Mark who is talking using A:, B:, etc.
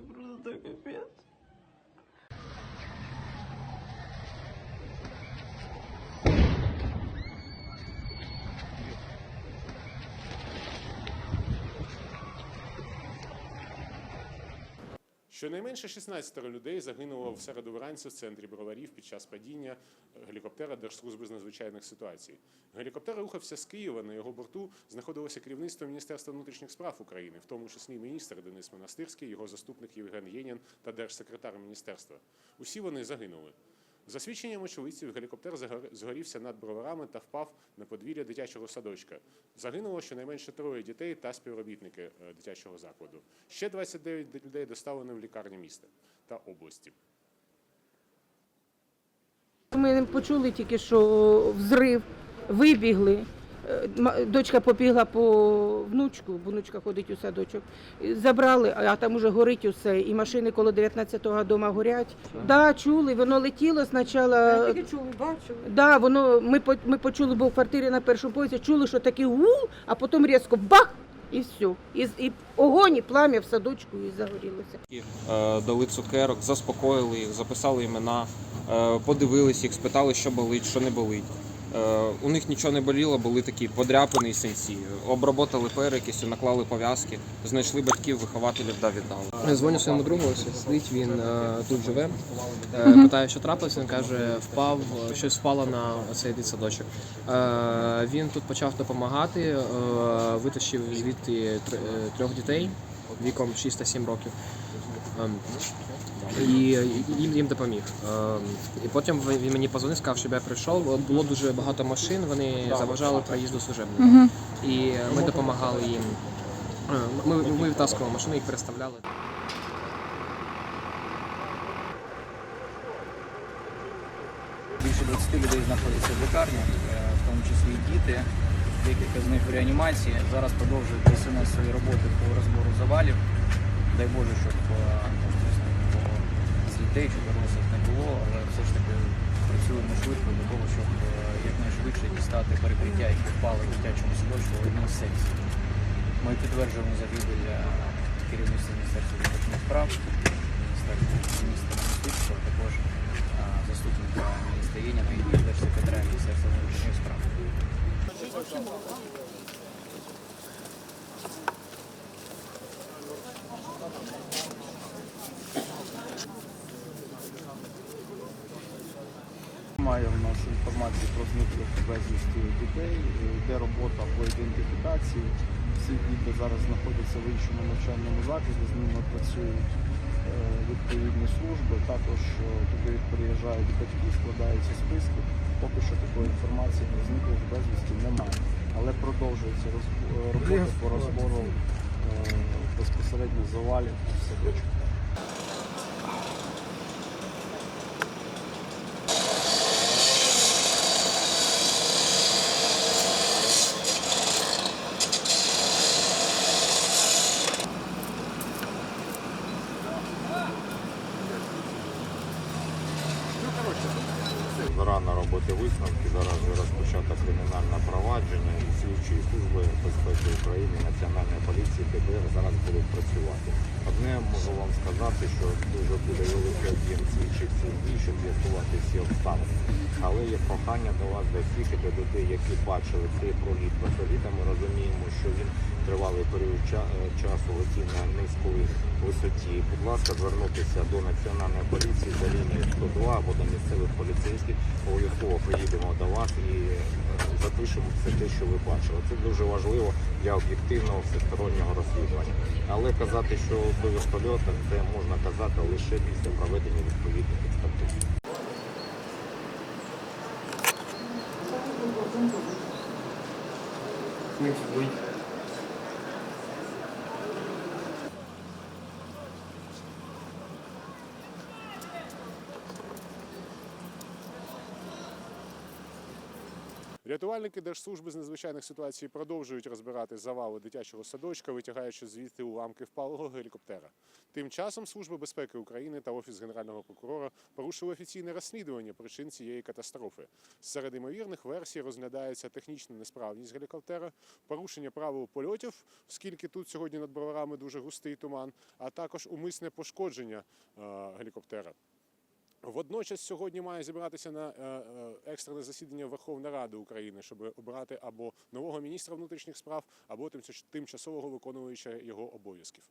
A: Просто капець.
B: Щонайменше 16 людей загинуло в середу вранці в центрі Броварів під час падіння гелікоптера Держслужби з надзвичайних ситуацій. Гелікоптер рухався з Києва. На його борту знаходилося керівництво Міністерства внутрішніх справ України, в тому числі міністр Денис Монастирський, його заступник Євген Єнін та держсекретар міністерства. Усі вони загинули. За свідченням очевидців, гелікоптер згорівся над броварами та впав на подвір'я дитячого садочка. Загинуло щонайменше троє дітей та співробітники е, дитячого закладу. Ще 29 людей доставлено в лікарні міста та області.
C: Ми почули тільки, що взрив, вибігли. Е, Дочка побігла по внучку, внучка ходить у садочок. Забрали, а там уже горить усе, і машини коло 19-го дома горять. Да, чули, воно летіло спочатку.
A: Тільки чули, бачили.
C: Да, воно ми ми почули, бо в квартирі на першому поверсі чули, що такий гул, а потім різко бах і все. І, з- і огонь, і плам'я в садочку і загорілося.
D: Е, дали цукерок, заспокоїли їх, записали імена, е, подивились їх, спитали, що болить, що не болить. Е, У них нічого не боліло, були такі подряпини і синці. Обработали перекисю, наклали пов'язки, знайшли батьків, вихователів да віддали.
E: Я Дзвоню своєму другу, сидить, він е, тут живе. Е, питаю, що трапилося. Він каже, впав, е, щось впало на цей дитсадочок. Е, він тут почав допомагати, е, витащив звідти е, трьох дітей віком 6-7 років. І їм, їм допоміг. І потім він мені позвонив, сказав, щоб я прийшов. Було дуже багато машин, вони заважали проїзду служебника. І ми допомагали їм. Е, Ми, ми витаскували машини, їх переставляли.
F: Більше 20 людей знаходяться в лікарні, е, в тому числі і діти. Декілька з них в реанімації. Зараз продовжують ДСНС свої роботи по розбору завалів. Дай Боже, щоб е, ну, з дітей чи дорослих не було, але все ж таки працюємо швидко для того, щоб е, якнайшвидше дістати перекриття, які впали в дитячому садочку в одному з. Ми підтверджуємо загибель е, керівництва Міністерства справ, Міністерства міністра юстиції, а також е, заступника міністра Єніна і держсекретаря Міністерства внутрішніх справ.
G: Немає в нас інформації про зниклих безвісті дітей. Йде робота по ідентифікації. Всі діти зараз знаходяться в іншому навчальному закладі, з ними працюють е, відповідні служби. Також е, туди приїжджають батьки, складаються списки. Поки що такої інформації про зниклих безвісті немає. Але продовжується е, робота по розбору безпосередньо завалів садочку.
H: Рано робити висновки. Зараз вже розпочато кримінальне провадження і слідчі служби безпеки України, Національної поліції, ДБР зараз будуть працювати. Одне можу вам сказати, що дуже буде великий об'єм слідчих дій, щоб з'ясувати всі обставини. Але є прохання до вас, до всіх і до людей, які бачили цей проліт вертоліта. Ми розуміємо, що він тривалий період е, часу летів на низької висоті. Будь ласка, звернутися до національної поліції за лінією 102 або до місцевих поліцейських. Обов'язково приїдемо до вас і е, запишемо все те, що ви бачили. Це дуже важливо для об'єктивного всестороннього розслідування. Але казати, що до вертольота, це можна казати лише після проведення відповідних експертиз.
B: Рятувальники Держслужби з надзвичайних ситуацій продовжують розбирати завали дитячого садочка, витягаючи звідти уламки впалого гелікоптера. Тим часом Служба безпеки України та Офіс Генерального прокурора порушили офіційне розслідування причин цієї катастрофи. Серед ймовірних версій розглядається технічна несправність гелікоптера, порушення правил польотів, оскільки тут сьогодні над броварами дуже густий туман, а також умисне пошкодження е, гелікоптера. Водночас сьогодні має зібратися на е, е, екстрене засідання Верховної Ради України, щоб обрати або нового міністра внутрішніх справ, або тимчасового виконуючого його обов'язків.